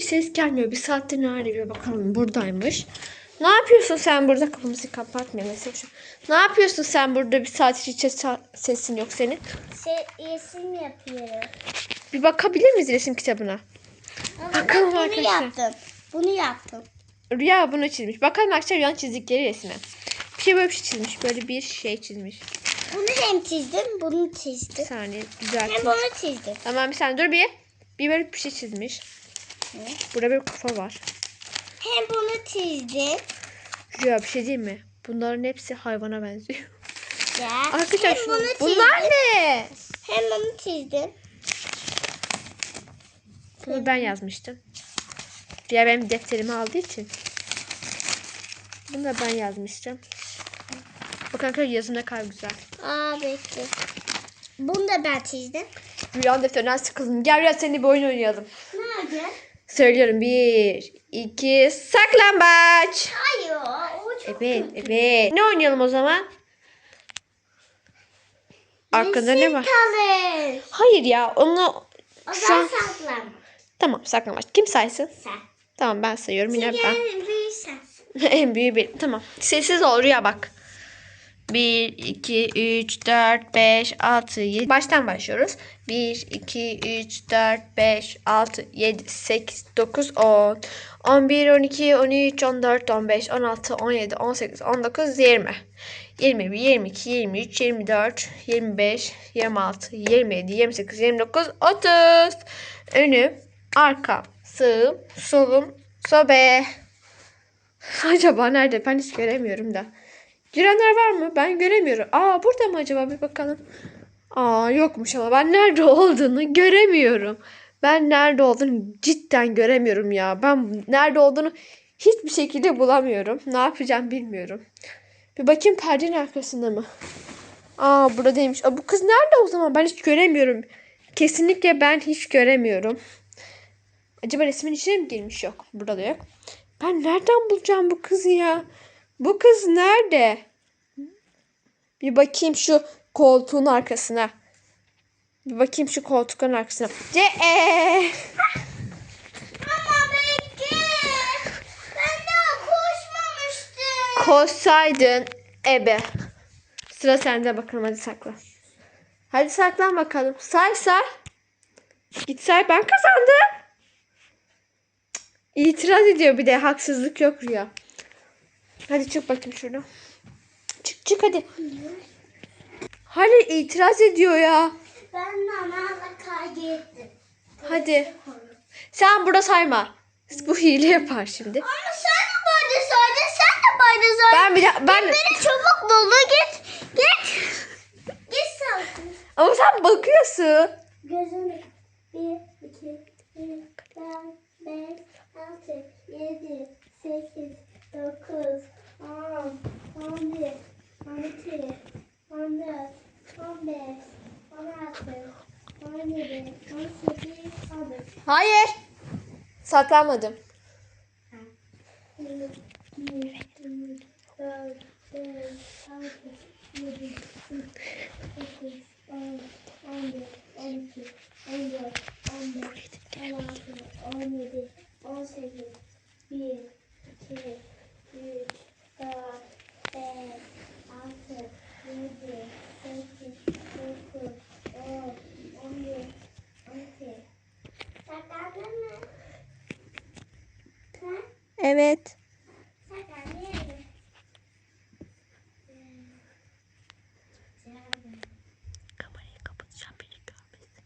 Ses gelmiyor. Bir saattir nerede bir bakalım. Buradaymış. Ne yapıyorsun sen burada? Kapımızı kapatmıyor mesela. şu- Ne yapıyorsun sen burada bir saat hiç ses- sesin yok senin? Şey, resim yapıyorum. Bir bakabilir miyiz resim kitabına? Ama Bakalım bak bunu arkadaşlar. yaptım. Bunu yaptım. Rüya bunu çizmiş. Bakalım arkadaşlar Rüya'nın çizdikleri resme. Bir şey böyle bir şey çizmiş. Böyle bir şey çizmiş. Bunu hem çizdim, bunu Bir çizdim. saniye düzelteyim. Hem bunu çizdim. Tamam bir saniye dur bir. Bir böyle bir şey çizmiş. Burada bir kafa var. Hem bunu çizdim. Rüya bir şey değil mi? Bunların hepsi hayvana benziyor. Ya. Arkadaşlar hem şu- bunu çizdim. bunlar ne? Hem bunu çizdim. Bunu ben yazmıştım. Rüya benim defterimi aldığı için. Bunu da ben yazmıştım. Bakın arkadaşlar yazım ne kadar güzel. Aa bekle. Bunu da ben çizdim. Rüyanın defterinden sıkıldım. Gel Rüya seninle bir oyun oynayalım. Nerede? Söylüyorum. Bir, iki, saklambaç. Hayır. O çok Evet, kötü. evet. Ne oynayalım o zaman? Arkada ne var? kalır. Hayır ya, onu O Şu zaman an- saklan. tamam saklambaç. Kim saysın? Sen. Tamam ben sayıyorum yine Çünkü ben. en büyük sensin. en büyüğü benim. Tamam. Sessiz ol Rüya bak. 1, 2, 3, 4, 5, 6, 7. Baştan başlıyoruz. 1, 2, 3, 4, 5, 6, 7, 8, 9, 10, 11, 12, 13, 14, 15, 16, 17, 18, 19, 20. 21, 22, 23, 24, 25, 26, 27, 28, 29, 30. Önüm, arkam, sağım, solum, sobe. Acaba nerede? Ben hiç göremiyorum da. Girenler var mı? Ben göremiyorum. Aa burada mı acaba? Bir bakalım. Aa yokmuş ama ben nerede olduğunu göremiyorum. Ben nerede olduğunu cidden göremiyorum ya. Ben nerede olduğunu hiçbir şekilde bulamıyorum. Ne yapacağım bilmiyorum. Bir bakayım perdenin arkasında mı? Aa burada değilmiş. Aa, bu kız nerede o zaman? Ben hiç göremiyorum. Kesinlikle ben hiç göremiyorum. Acaba resmin içine mi girmiş? Yok. Burada da yok. Ben nereden bulacağım bu kızı ya? Bu kız nerede? Bir bakayım şu koltuğun arkasına. Bir bakayım şu koltuğun arkasına. Ce ee. Ama bekle. Ben daha koşmamıştım. Koşsaydın ebe. Sıra sende bakalım hadi saklan. Hadi saklan bakalım. Say say. Git say ben kazandım. İtiraz ediyor bir de haksızlık yok Rüya. Hadi çık bakayım şuradan. Çık çık hadi. Halil itiraz ediyor ya. Ben nanarla kavga ettim. Hadi. Sen burada sayma. Bu hile yapar şimdi. Ama sen de böyle söyle, sen de böyle söyle. Ben bir de- ben Beni çabuk bul, git. Git. Git sen. ama sen bakıyorsun. Gözünü. Bir, iki, üç, dört, beş, altı, yedi, sekiz, dokuz, Hayır. Saklanmadım. Bir, iki, üç, Evet. Kamerayı kapatacağım beni görmesin.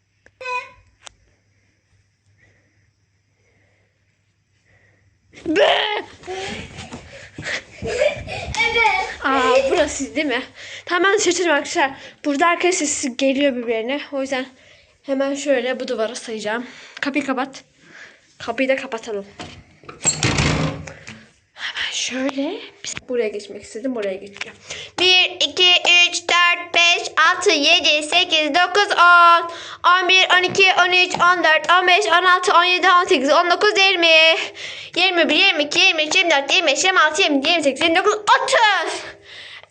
Evet. Aa burası değil mi? Tamam ben şaşırdım arkadaşlar. Burada arkadaş sesi geliyor birbirine. O yüzden hemen şöyle bu duvara sayacağım. Kapıyı kapat. Kapıyı da kapatalım. Hemen şöyle. Buraya geçmek istedim. Buraya geçeceğim. 1, 2, 3, 4, 5, 6, 7, 8, 9, 10, 11, 12, 13, 14, 15, 16, 17, 18, 19, 20, 21, 22, 23, 24, 25, 26, 27, 28, 29, 30.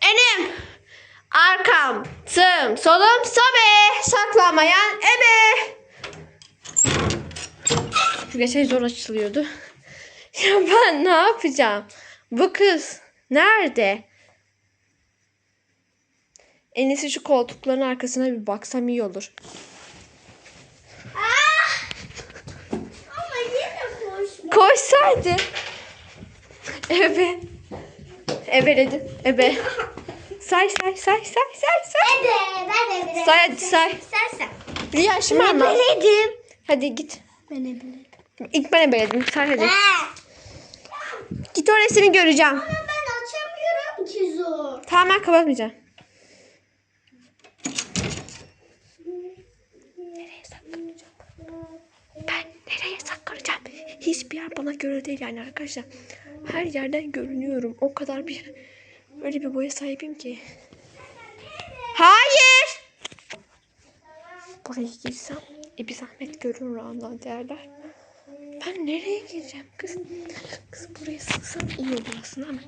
Önüm, arkam, sağım, solum, sobe. Saklamayan ebe. Bu geçen zor açılıyordu. Ya ben ne yapacağım? Bu kız nerede? En iyisi şu koltukların arkasına bir baksam iyi olur. Boş. Koşsaydı. Ebe. Ebe. Say say say say say say. Ebe ben ebe. Say hadi say. Sen sen. Rüya şımarma. Ebeledim. Hadi git. Ben ebeledim. İlk ben ebeledim. Say hadi. Git oraya seni göreceğim. Ama ben açamıyorum ki zor. Tamam ben kapatmayacağım. Nereye saklanacağım? Ben nereye saklanacağım? Hiçbir yer bana göre değil yani arkadaşlar. Her yerden görünüyorum. O kadar bir öyle bir boya sahibim ki. Hayır. Buraya girsem e bir zahmet görür Allah derler. Ben nereye gireceğim kız? Kız buraya sığsam iyi olur aslında ama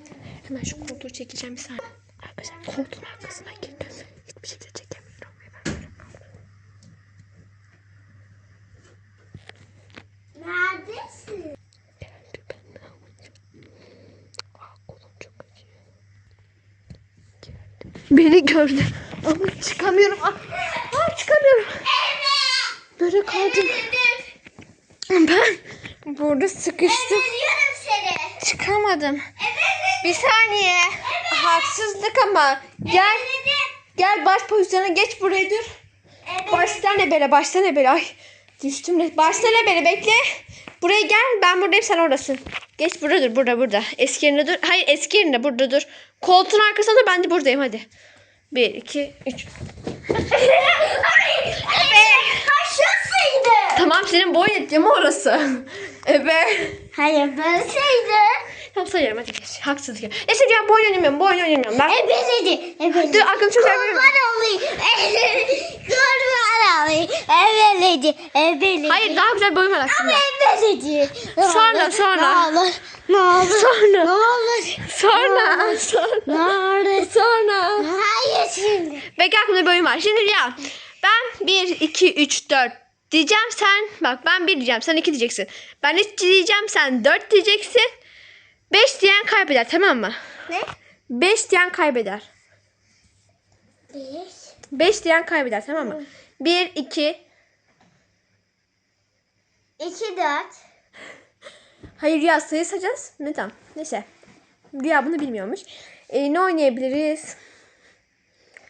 hemen şu koltuğu çekeceğim bir saniye. Arkadaşlar koltuğun arkasına girdim. Hiçbir şekilde çekemiyorum. Hemen böyle kaldım. Neredesin? Geldi ben ne yapacağım? Ah kolum çok acıyor. Geldi. Beni gördü. Ama çıkamıyorum. Ah, ah çıkamıyorum. Böyle kaldım. Ben burada sıkıştım. Çıkamadım. Bir saniye. Haksızlık ama. Gel. Gel baş pozisyona geç buraya dur. Baştan ebele baştan ebele. Ay düştüm. de. Baştan ebele bekle. Buraya gel. Ben buradayım sen oradasın. Geç burada dur. Burada burada. Eski yerinde dur. Hayır eski yerinde burada dur. Koltuğun arkasında. Ben de buradayım hadi. Bir, iki, üç. Haşlasıydı. Tamam senin boy yeteceğim orası. Ebe. Hayır böylesiydi. Tamam sayıyorum hadi geç. Haksızlık. ya. Neyse ya boy oynamıyorum. Boy oynamıyorum. Ben Ebeledi. Ebeledi. Dur aklım çok. Kurban olayım. Kurban olayım. Ebeledi. Ebeledi. Hayır daha güzel boyum var aslında. Ebeledi. Ne Sonra, olur, sonra. Ne olur. Ne olur. Sonra. Ne olur. Sonra. Sonra. Ne olur. Sonra. Hayır şimdi. Bekle aklımda bir oyun var. Şimdi Rüya. Ben 1, 2, 3, 4 diyeceğim. Sen bak ben 1 diyeceğim. Sen 2 diyeceksin. Ben 3 diyeceğim. Sen 4 diyeceksin. 5 diyen kaybeder tamam mı? Ne? 5 diyen kaybeder. Beş. 5 diyen kaybeder tamam mı? 1, 2. İki dört. Hayır Rüya sayı sayacağız. Ne tamam. Neyse. Rüya bunu bilmiyormuş. Ee, ne oynayabiliriz?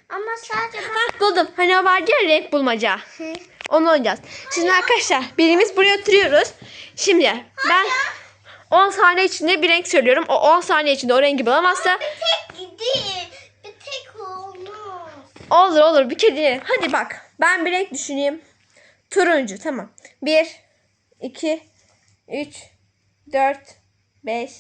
Ama sadece ben... Hah buldum. Hani o vardı ya renk bulmaca. Onu oynayacağız. Şimdi arkadaşlar birimiz buraya oturuyoruz. Şimdi ben 10 saniye içinde bir renk söylüyorum. O 10 saniye içinde o rengi bulamazsa Bir tek değil. Bir tek olmaz. olur olur bir kere dinleyelim. Hadi bak ben bir renk düşüneyim. Turuncu tamam. 1 2 3 4 5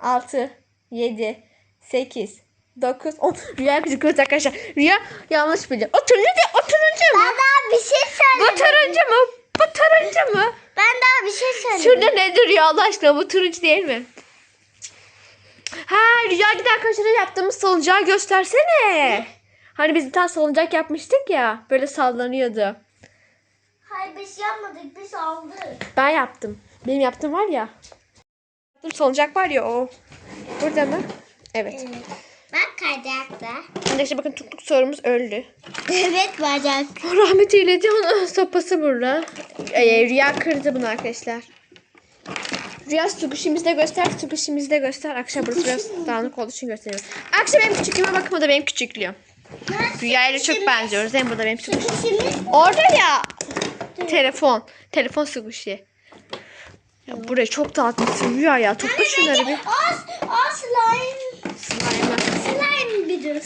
6 7 8 9 10 Rüya gıcıklıyoruz arkadaşlar. Rüya yanlış biliyor. O turuncu değil, o turuncu mu? Daha bir şey Bu söyledim. turuncu mu? Bu turuncu mu? Ben daha bir şey söyledim. Şurada ne duruyor Allah aşkına? Bu turuncu değil mi? Ha Rüya gidi arkadaşlara yaptığımız salıncağı göstersene. Hani biz bir tane salıncak yapmıştık ya. Böyle sallanıyordu. Hayır biz yapmadık biz aldık. Ben yaptım. Benim yaptığım var ya. Yaptığım salıncak var ya o. Burada mı? Evet. Bak kaydırakta. Arkadaşlar bakın tutluk sorumuz öldü. evet bacak. O rahmet eyledi onun sopası burada. Ee, Rüya kırdı bunu arkadaşlar. Rüya sukuşimizi de göster, sukuşimizi de göster. Akşam burası biraz dağınık olduğu için gösteriyorum. Akşam benim küçüklüğüme bu da benim küçüklüğüm. Rüya ile çok benziyoruz. Hem bu da benim sukuşum. Şimdi Orada ya. Telefon. Telefon sukuşi. Ya buraya çok dağıtmışsın Rüya ya. Topla şunları bir. Az, az slime.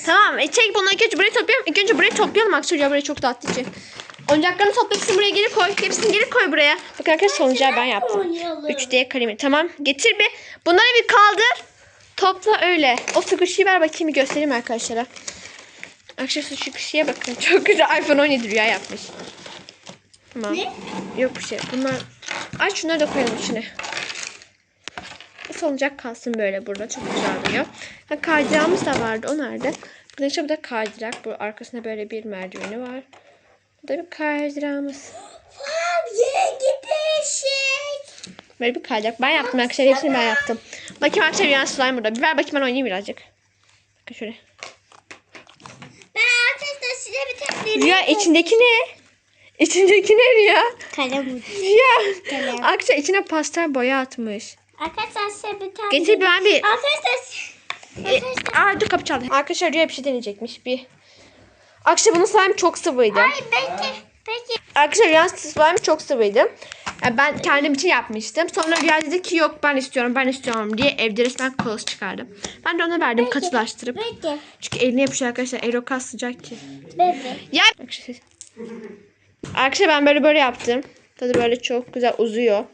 Tamam. E, çek bunu ilk önce buraya toplayalım. İlk önce buraya toplayalım. Akşam ya buraya çok için. Oyuncaklarını topla hepsini buraya geri koy. Hepsini geri koy buraya. Bakın arkadaşlar sonuncağı ben yaptım. Oynayalım. 3D kalemi. Tamam. Getir bir. Bunları bir kaldır. Topla öyle. O sıkışıyı ver bakayım bir göstereyim arkadaşlara. Arkadaşlar sıkışıya bakın. Çok güzel iPhone 17 rüya yapmış. Tamam. Ne? Yok bir şey. Bunlar... Ay şunları da koyalım içine. Salıncak kalsın böyle burada. Çok güzel duruyor. Ha, kaydırağımız da vardı. O nerede? Burada işte bu da kaydırak. Bu arkasında böyle bir merdiveni var. Bu da bir kaydırağımız. Var rengi değişik. Böyle bir kayacak. Ben yaptım arkadaşlar. Hepsini ben yaptım. Bakayım arkadaşlar Rüya slime burada. Bir ver bakayım ben oynayayım birazcık. Bakın şöyle. Ben arkadaşlar size bir tek Rüya içindeki ne? İçindeki ne Rüya? Kalem Rüya. Kalem. Arkadaşlar içine pastel boya atmış. Arkadaşlar size bir tane Getir ben bir... Arkadaşlar E, aa dur kapı çaldı. Arkadaşlar Rüya bir şey deneyecekmiş. Bir. Arkadaşlar bunun slime çok sıvıydı. Ay peki peki. Arkadaşlar Rüya slime çok sıvıydı. Yani ben kendim için yapmıştım. Sonra Rüya dedi ki yok ben istiyorum ben istiyorum diye evde resmen kaos çıkardım. Ben de ona verdim katılaştırıp. Peki. Çünkü eline yapışıyor arkadaşlar. Aerokas sıcak ki. Bebe. Ya. Arkadaşlar, arkadaşlar ben böyle böyle yaptım. Tadı böyle çok güzel uzuyor.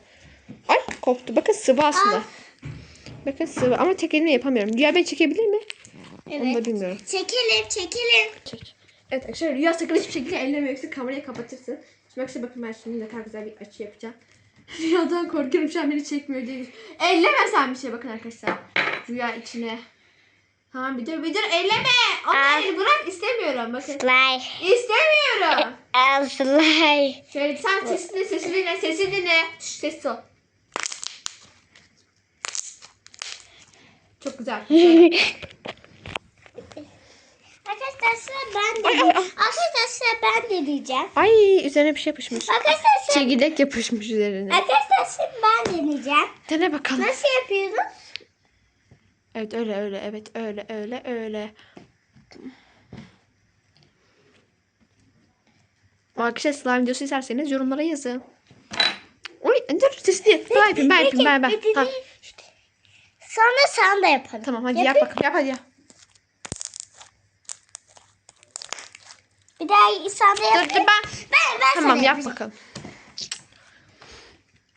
Koptu. Bakın sıvı aslında. Bakın sıvı ama tek elimle yapamıyorum. Rüya beni çekebilir mi? Onu da Evet. bilmiyorum. Çekelim çekelim. Çek. Evet arkadaşlar Rüya sakın hiçbir şekilde elleme yoksa kamerayı kapatırsın. Şimdi arkadaşlar bakın ben şimdi ne kadar güzel bir açı yapacağım. Rüyadan korkuyorum şu an beni çekmiyor diye. Elleme sen bir şey bakın arkadaşlar. Rüya içine. Tamam bir dur bir dur elleme. Onu Aa. el bırak istemiyorum bakın. Slay. İstemiyorum. Slay. Şöyle sen sesini sesini dinle sesini dinle. Ses ol. Çok güzel. Arkadaşlar ben de. Arkadaşlar ben de diyeceğim. Ay üzerine bir şey yapışmış. Arkadaşlar Çekirdek yapışmış üzerine. Arkadaşlar şimdi ben deneyeceğim. Dene bakalım. Nasıl yapıyoruz? Evet öyle öyle evet öyle öyle öyle. Arkadaşlar slime videosu isterseniz yorumlara yazın. Oy dur sesi değil. Ben yapayım ben yapayım ben ben. Tamam. Sonra sen de yapalım. Tamam hadi yap Yapayım. bakalım yap hadi yap. Bir daha sen de Dur yapayım. dur ben. Ben, ben Tamam sana yap yapayım. bakalım.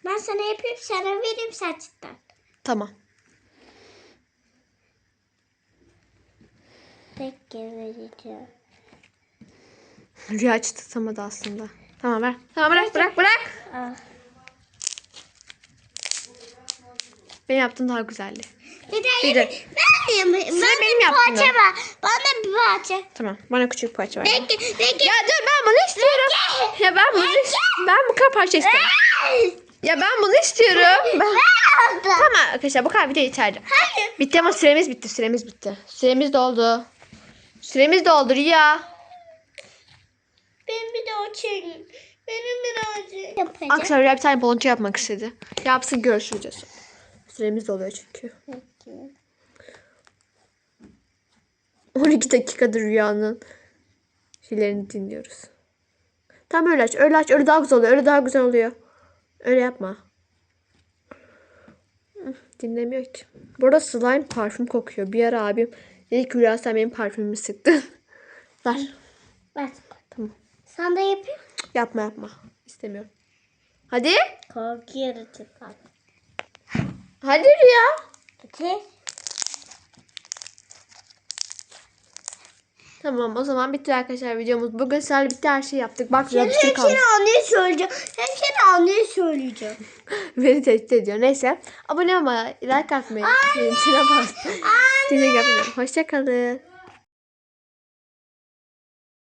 Ben sana yapayım sana vereyim saçtan. Tamam. Peki vereceğim. Rüya hiç tutamadı aslında. Tamam ver. Tamam bırak bırak bırak. Al. Ben yaptım daha güzeldi. Bir daha Bir de-. Ben de yapayım. Bana benim bir yaptığım parça ya. var. Bana bir parça. Tamam bana küçük parça ver. Peki peki. Ya dur ben bunu istiyorum. Ya ben bunu is- ben bu kadar parça istiyorum. Ya ben bunu istiyorum. Ben... Tamam arkadaşlar bu kadar video yeterli. Hayır. Bitti ama süremiz bitti. Süremiz bitti. Süremiz doldu. Süremiz doldu Rüya. Ben bir daha çekeyim. Benim birazcık. Yapacağım. Akşam Rüya bir tane baloncu yapmak istedi. Yapsın görüşürüz. Süremiz doluyor çünkü. Peki. 12 dakikadır Rüya'nın şeylerini dinliyoruz. Tam öyle aç. Öyle aç. Öyle daha güzel oluyor. Öyle daha güzel oluyor. Öyle yapma. Dinlemiyor ki. Bu arada slime parfüm kokuyor. Bir ara abim dedi ki Rüya sen benim parfümümü sıktın. Ver. Bak. Tamam. Sen de yapayım. Yapma yapma. İstemiyorum. Hadi. Korkuyorum çıkar. Hadi Rüya. Peki. Tamam o zaman bitti arkadaşlar videomuz. Bugün sizlerle bitti her şeyi yaptık. Bak Rüya bir şey kalmış. Hepsini anneye söyleyeceğim. Hepsini anneye söyleyeceğim. Beni tehdit ediyor. Neyse. Abone olmayı, like atmayı, zilini bas. Seni yapıyorum. Hoşçakalın.